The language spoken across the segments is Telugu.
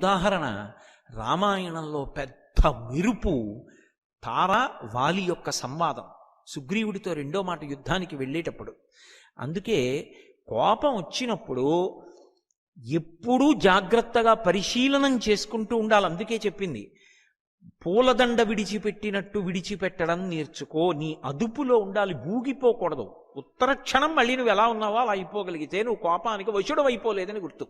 ఉదాహరణ రామాయణంలో పెద్ద మెరుపు తార వాలి యొక్క సంవాదం. సుగ్రీవుడితో రెండో మాట యుద్ధానికి వెళ్ళేటప్పుడు. అందుకే కోపం వచ్చినప్పుడు ఎప్పుడూ జాగ్రత్తగా పరిశీలనం చేసుకుంటూ ఉండాలి. అందుకే చెప్పింది పూలదండ విడిచిపెట్టినట్టు విడిచిపెట్టడం నేర్చుకో. నీ అదుపులో ఉండాలి. ఊగిపోకూడదు ఉత్తర క్షణం మళ్ళీ నువ్వు ఎలా ఉన్నావో అలా అయిపోగలిగితే నువ్వు కోపానికి వశుడు అయిపోలేదని గుర్తు.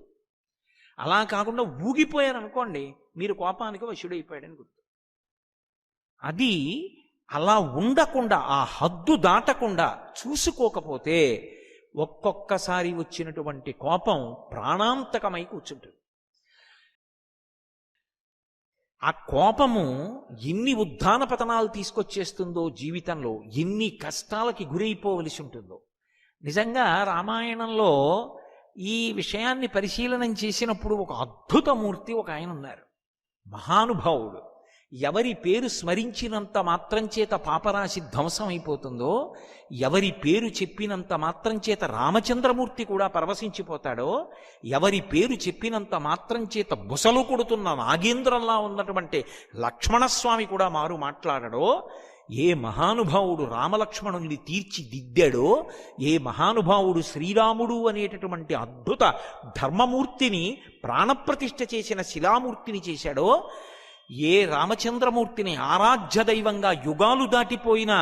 అలా కాకుండా ఊగిపోయారనుకోండి మీరు కోపానికి వశుడైపోయాడని గుర్తు. అది అలా ఉండకుండా ఆ హద్దు దాటకుండా చూసుకోకపోతే ఒక్కొక్కసారి వచ్చినటువంటి కోపం ప్రాణాంతకమై కూర్చుంటుంది. ఆ కోపము ఎన్ని ఉద్ధాన పతనాలు తీసుకొచ్చేస్తుందో జీవితంలో ఎన్ని కష్టాలకి గురైపోవలసి ఉంటుందో. నిజంగా రామాయణంలో ఈ విషయాన్ని పరిశీలనం చేసినప్పుడు ఒక అద్భుతమూర్తి ఒక ఆయన ఉన్నారు. మహానుభావుడు. ఎవరి పేరు స్మరించినంత మాత్రం చేత పాపరాశి ధ్వంసం అయిపోతుందో ఎవరి పేరు చెప్పినంత మాత్రం చేత రామచంద్రమూర్తి కూడా పరవశించిపోతాడో ఎవరి పేరు చెప్పినంత మాత్రం చేత బుసలు కొడుతున్న నాగేంద్రంలా ఉన్నటువంటి లక్ష్మణస్వామి కూడా మారు మాట్లాడడో ఏ మహానుభావుడు రామలక్ష్మణుని తీర్చిదిద్దాడో ఏ మహానుభావుడు శ్రీరాముడు అనేటటువంటి అద్భుత ధర్మమూర్తిని ప్రాణప్రతిష్ఠ చేసిన శిలామూర్తిని చేశాడో ఏ రామచంద్రమూర్తిని ఆరాధ్య దైవంగా యుగాలు దాటిపోయిన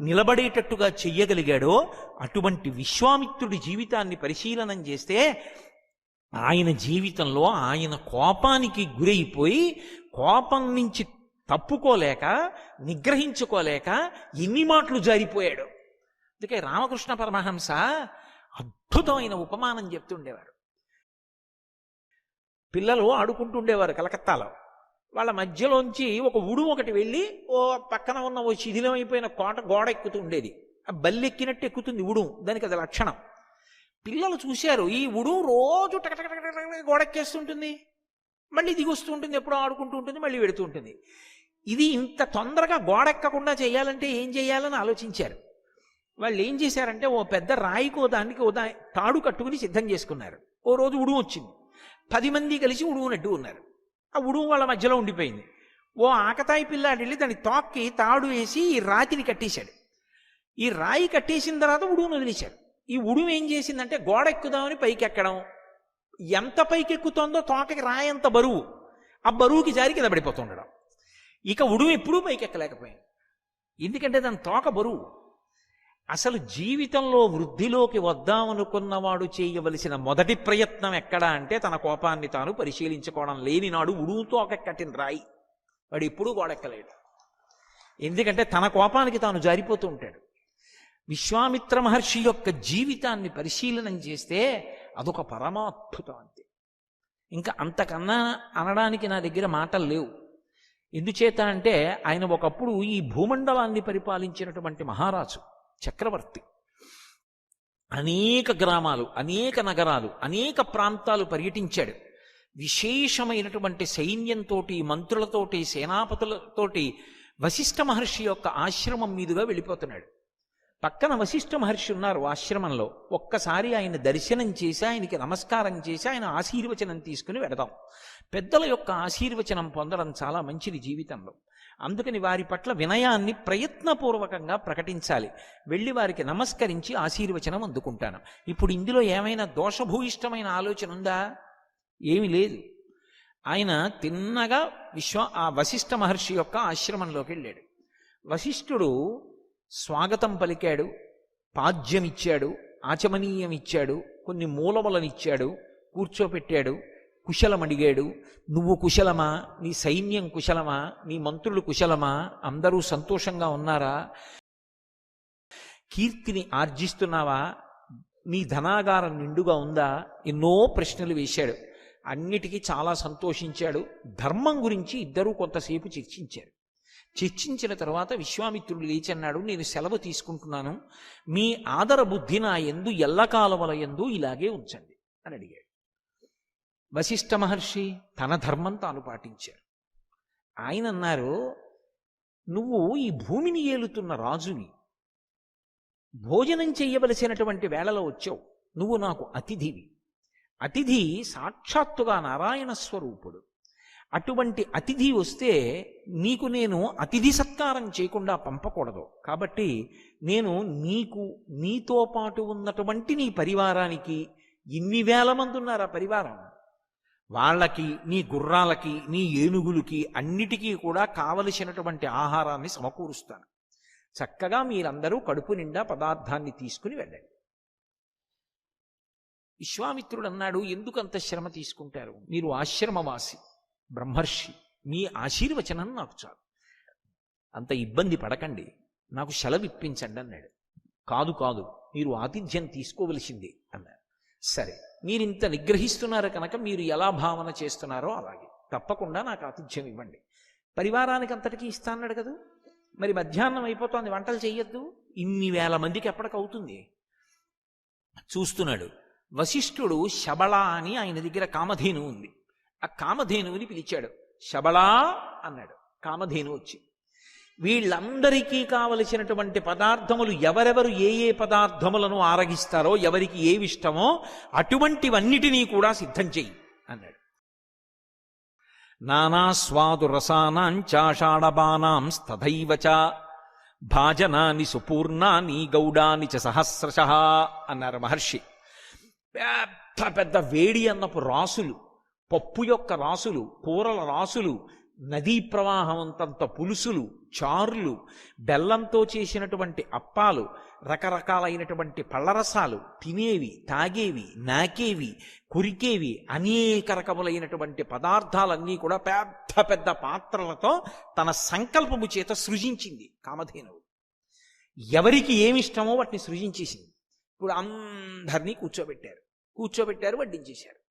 నిలబడేటట్టుగా చెయ్యగలిగాడో అటువంటి విశ్వామిత్రుడి జీవితాన్ని పరిశీలనం చేస్తే ఆయన జీవితంలో ఆయన కోపానికి గురైపోయి కోపం నుంచి తప్పుకోలేక నిగ్రహించుకోలేక ఎన్ని మాటలు జారిపోయాడు. అందుకే రామకృష్ణ పరమహంస అద్భుతమైన ఉపమానం చెప్తుండేవారు. పిల్లలు ఆడుకుంటుండేవారు కలకత్తాలో. వాళ్ళ మధ్యలోంచి ఒక ఉడు ఒకటి వెళ్ళి ఓ పక్కన ఉన్న ఓ శిథిలమైపోయిన కోట గోడ ఎక్కుతూ ఉండేది ఆ బల్లెక్కినట్టు ఎక్కుతుంది ఉడు. దానికి అది లక్షణం. పిల్లలు చూశారు ఈ ఉడు రోజు టకటక గోడెక్కేస్తుంటుంది. మళ్ళీ దిగొస్తూ ఉంటుంది ఎప్పుడో ఆడుకుంటూ ఉంటుంది మళ్ళీ వెడుతూ ఉంటుంది. ఇది ఇంత తొందరగా గోడెక్కకుండా చేయాలంటే ఏం చేయాలని ఆలోచించారు. వాళ్ళు ఏం చేశారంటే ఓ పెద్ద రాయికో దానికి ఓ దా తాడు కట్టుకుని సిద్ధం చేసుకున్నారు. ఓ రోజు ఉడుము వచ్చింది. పది మంది కలిసి ఉడువునట్టు ఉన్నారు. ఆ ఉడుము వాళ్ళ మధ్యలో ఉండిపోయింది. ఓ ఆకతాయి పిల్లాడు వెళ్ళి దాని తోక్కి తాడు వేసి ఈ రాతిని కట్టేశాడు. ఈ రాయి కట్టేసిన తర్వాత ఉడువును వదిలేశాడు. ఈ ఉడుము ఏం చేసిందంటే గోడ ఎక్కుదామని పైకి ఎక్కడం ఎంత పైకి ఎక్కుతుందో తోకకి రాయి బరువు. ఆ బరువుకి జారి కింద పడిపోతుండడం. ఇక ఉడుము ఎప్పుడూ పైకెక్కలేకపోయాను. ఎందుకంటే దాని తోక బరువు. అసలు జీవితంలో వృద్ధిలోకి వద్దామనుకున్నవాడు చేయవలసిన మొదటి ప్రయత్నం ఎక్కడా అంటే తన కోపాన్ని తాను పరిశీలించుకోవడం లేని నాడు ఉడుగుతో కట్టిన రాయి. వాడు ఎప్పుడూ గోడెక్కలేడు. ఎందుకంటే తన కోపానికి తాను జారిపోతూ ఉంటాడు. విశ్వామిత్ర మహర్షి యొక్క జీవితాన్ని పరిశీలనం చేస్తే అదొక పరమాద్భుతం అంతే. ఇంకా అంతకన్నా అనడానికి నా దగ్గర మాటలు లేవు. ఎందుచేత అంటే ఆయన ఒకప్పుడు ఈ భూమండలాన్ని పరిపాలించినటువంటి మహారాజు చక్రవర్తి. అనేక గ్రామాలు అనేక నగరాలు అనేక ప్రాంతాలు పర్యటించాడు. విశేషమైనటువంటి సైన్యంతో మంత్రులతోటి సేనాపతులతోటి వశిష్ఠ మహర్షి యొక్క ఆశ్రమం మీదుగా వెళ్ళిపోతున్నాడు. పక్కన వశిష్ఠ మహర్షి ఉన్నారు ఆశ్రమంలో. ఒక్కసారి ఆయన దర్శనం చేసి ఆయనకి నమస్కారం చేసి ఆయన ఆశీర్వచనం తీసుకుని వెడదాం. పెద్దల యొక్క ఆశీర్వచనం పొందడం చాలా మంచిది జీవితంలో. అందుకని వారి పట్ల వినయాన్ని ప్రయత్నపూర్వకంగా ప్రకటించాలి. వెళ్ళి వారికి నమస్కరించి ఆశీర్వచనం అందుకుంటాను. ఇప్పుడు ఇందులో ఏమైనా దోషభూయిష్టమైన ఆలోచన ఉందా? ఏమీ లేదు. ఆయన తిన్నగా విశ్వ ఆ వశిష్ఠ మహర్షి యొక్క ఆశ్రమంలోకి వెళ్ళాడు. వశిష్ఠుడు స్వాగతం పలికాడు పాద్యమిచ్చాడు ఆచమనీయం ఇచ్చాడు కొన్ని మూలములనిచ్చాడు కూర్చోపెట్టాడు కుశలం అడిగాడు నువ్వు కుశలమా? నీ సైన్యం కుశలమా? నీ మంత్రులు కుశలమా? అందరూ సంతోషంగా ఉన్నారా? కీర్తిని ఆర్జిస్తున్నావా? నీ ధనాగారం నిండుగా ఉందా? ఎన్నో ప్రశ్నలు వేశాడు. అన్నిటికీ చాలా సంతోషించాడు. ధర్మం గురించి ఇద్దరూ కొంతసేపు చర్చించారు. చర్చించిన తర్వాత విశ్వామిత్రుడు లేచి అన్నాడు నేను సెలవు తీసుకుంటున్నాను. మీ ఆదర బుద్ధి నా ఎందు ఎల్లకాలముల ఎందు ఇలాగే ఉంచండి. అని అడిగాడు. వశిష్ఠ మహర్షి తన ధర్మం తాను పాటించారు ఆయన అన్నారు నువ్వు ఈ భూమిని ఏలుతున్న రాజువి. భోజనం చేయవలసినటువంటి వేళలో వచ్చావు. నువ్వు నాకు అతిథివి. అతిథి సాక్షాత్తుగా నారాయణ స్వరూపుడు. అటువంటి అతిథి వస్తే నీకు నేను అతిథి సత్కారం చేయకుండా పంపకూడదు. కాబట్టి నేను నీకు నీతో పాటు ఉన్నటువంటి నీ పరివారానికి ఇన్ని వేల మంది ఉన్నారు ఆ పరివారం. వాళ్ళకి నీ గుర్రాలకి నీ ఏనుగులకి అన్నిటికీ కూడా కావలసినటువంటి ఆహారాన్ని సమకూరుస్తాను. చక్కగా మీరందరూ కడుపు నిండా పదార్థాన్ని తీసుకుని వెళ్ళండి. విశ్వామిత్రుడు అన్నాడు ఎందుకంత శ్రమ తీసుకుంటారు? మీరు ఆశ్రమవాసి. బ్రహ్మర్షి మీ ఆశీర్వచనం నాకు చాలు. అంత ఇబ్బంది పడకండి నాకు సెలవిప్పించండి అన్నాడు. కాదు కాదు మీరు ఆతిథ్యం తీసుకోవలసింది అన్నారు సరే మీరు ఇంత నిగ్రహిస్తున్నారు కనుక మీరు ఎలా భావన చేస్తున్నారో అలాగే. తప్పకుండా నాకు ఆతిథ్యం ఇవ్వండి. పరివారానికి అంతటికీ ఇస్తా అన్నాడు కదా? మరి మధ్యాహ్నం అయిపోతుంది వంటలు చేయొద్దు ఇన్ని వేల మందికి ఎప్పటికవుతుంది చూస్తున్నాడు. వశిష్ఠుడు శబళ అని ఆయన దగ్గర కామధేను ఉంది. ఆ కామధేనువుని పిలిచాడు. శబళా అన్నాడు. కామధేను వచ్చి వీళ్ళందరికీ కావలసినటువంటి పదార్థములు ఎవరెవరు ఏ ఏ పదార్థములను ఆరగిస్తారో ఎవరికి ఏవి ఇష్టమో అటువంటివన్నిటినీ కూడా సిద్ధం చెయ్యి అన్నాడు. నానాస్వాదు రసానాంచాషాఢబానాం స్తథైవ చ భాజనాని సుపూర్ణాని గౌడాని చ సహస్రశ అన్నారు మహర్షి. పెద్ద పెద్ద వేడి అన్నపు రాసులు పప్పు యొక్క రాసులు కూరల రాసులు నదీ ప్రవాహం అంతంత పులుసులు చారులు బెల్లంతో చేసినటువంటి అప్పాలు రకరకాలైనటువంటి పళ్ళరసాలు తినేవి తాగేవి నాకేవి కురికేవి అనేక రకములైనటువంటి పదార్థాలన్నీ కూడా పెద్ద పెద్ద పాత్రలతో తన సంకల్పము చేత సృజించింది కామధేనువు. ఎవరికి ఏమి ఇష్టమో వాటిని సృజించేసింది. ఇప్పుడు అందరినీ కూర్చోబెట్టారు. కూర్చోబెట్టారు వడ్డించేశారు.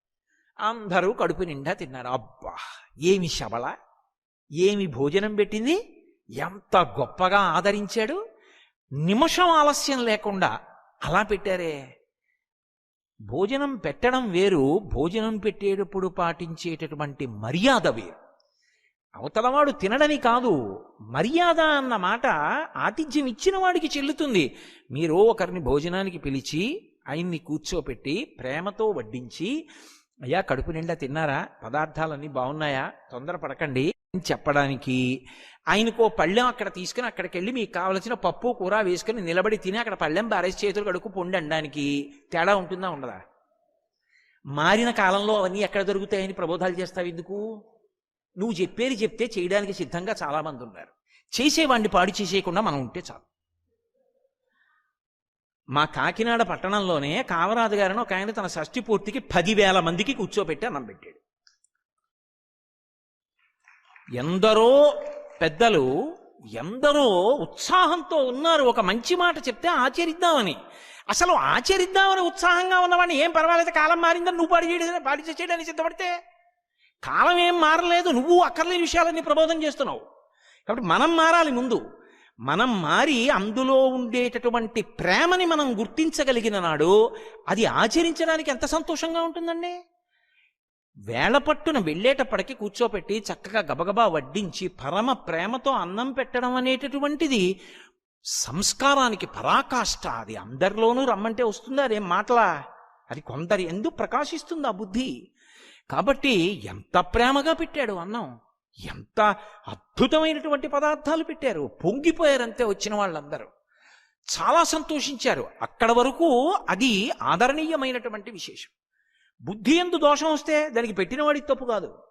అందరూ కడుపు నిండా తిన్నారు. అబ్బా! ఏమి శబళ? ఏమి భోజనం పెట్టింది? ఎంత గొప్పగా ఆదరించాడు? నిమిషం ఆలస్యం లేకుండా అలా పెట్టారే. భోజనం పెట్టడం వేరు భోజనం పెట్టేటప్పుడు పాటించేటటువంటి మర్యాద వేరు. అవతలవాడు తినడని కాదు మర్యాద అన్న మాట ఆతిథ్యం ఇచ్చిన వాడికి చెల్లుతుంది. మీరు ఒకరిని భోజనానికి పిలిచి ఆయన్ని కూర్చోపెట్టి ప్రేమతో వడ్డించి అయ్యా కడుపు నిండా తిన్నారా? పదార్థాలన్నీ బాగున్నాయా? తొందరపడకండి. అని చెప్పడానికి ఆయనకు పళ్ళెం అక్కడ తీసుకుని అక్కడికి వెళ్ళి మీకు కావలసిన పప్పు కూర వేసుకుని నిలబడి తిని అక్కడ పళ్ళెం బారేసి చేతులు కడుక్కు పొండి అనడానికి తేడా ఉంటుందా ఉండదా? మారిన కాలంలో అవన్నీ ఎక్కడ దొరుకుతాయని ప్రబోధాలు చేస్తావు ఎందుకు? నువ్వు చెప్పేది చెప్తే చేయడానికి సిద్ధంగా చాలామంది ఉన్నారు. చేసేవాడిని పాడు చేసేయకుండా మనం ఉంటే చాలు. మా కాకినాడ పట్టణంలోనే కామరాజు గారిని ఒక ఆయన తన షష్ఠి పూర్తికి పదివేల మందికి కూర్చోబెట్టి అన్నం పెట్టాడు. ఎందరో పెద్దలు ఎందరో ఉత్సాహంతో ఉన్నారు. ఒక మంచి మాట చెప్తే ఆచరిద్దామని. అసలు ఆచరిద్దామని ఉత్సాహంగా ఉన్నవాడిని ఏం పర్వాలేదు కాలం మారిందని నువ్వు పాడి చేయడం పాడి చేయడానికి సిద్ధపడితే కాలం ఏం మారలేదు నువ్వు అక్కర్లేని విషయాలన్నీ ప్రబోధం చేస్తున్నావు. కాబట్టి మనం మారాలి ముందు. మనం మారి అందులో ఉండేటటువంటి ప్రేమని మనం గుర్తించగలిగిన నాడు అది ఆచరించడానికి ఎంత సంతోషంగా ఉంటుందండి? వేళ పట్టున వెళ్ళేటప్పటికి కూర్చోపెట్టి చక్కగా గబగబా వడ్డించి పరమ ప్రేమతో అన్నం పెట్టడం అనేటటువంటిది సంస్కారానికి పరాకాష్ట. అది అందరిలోనూ రమ్మంటే వస్తుందా అదేం మాటలా? అది కొందరి ఎందుకు ప్రకాశిస్తుంది ఆ బుద్ధి. కాబట్టి ఎంత ప్రేమగా పెట్టాడు అన్నం? ఎంత అద్భుతమైనటువంటి పదార్థాలు పెట్టారు. పొంగిపోయారంతే వచ్చిన వాళ్ళందరూ. చాలా సంతోషించారు. అక్కడ వరకు అది ఆదరణీయమైనటువంటి విశేషం. బుద్ధి ఎందు దోషం వస్తే దానికి పెట్టినవాడికి తప్పు కాదు.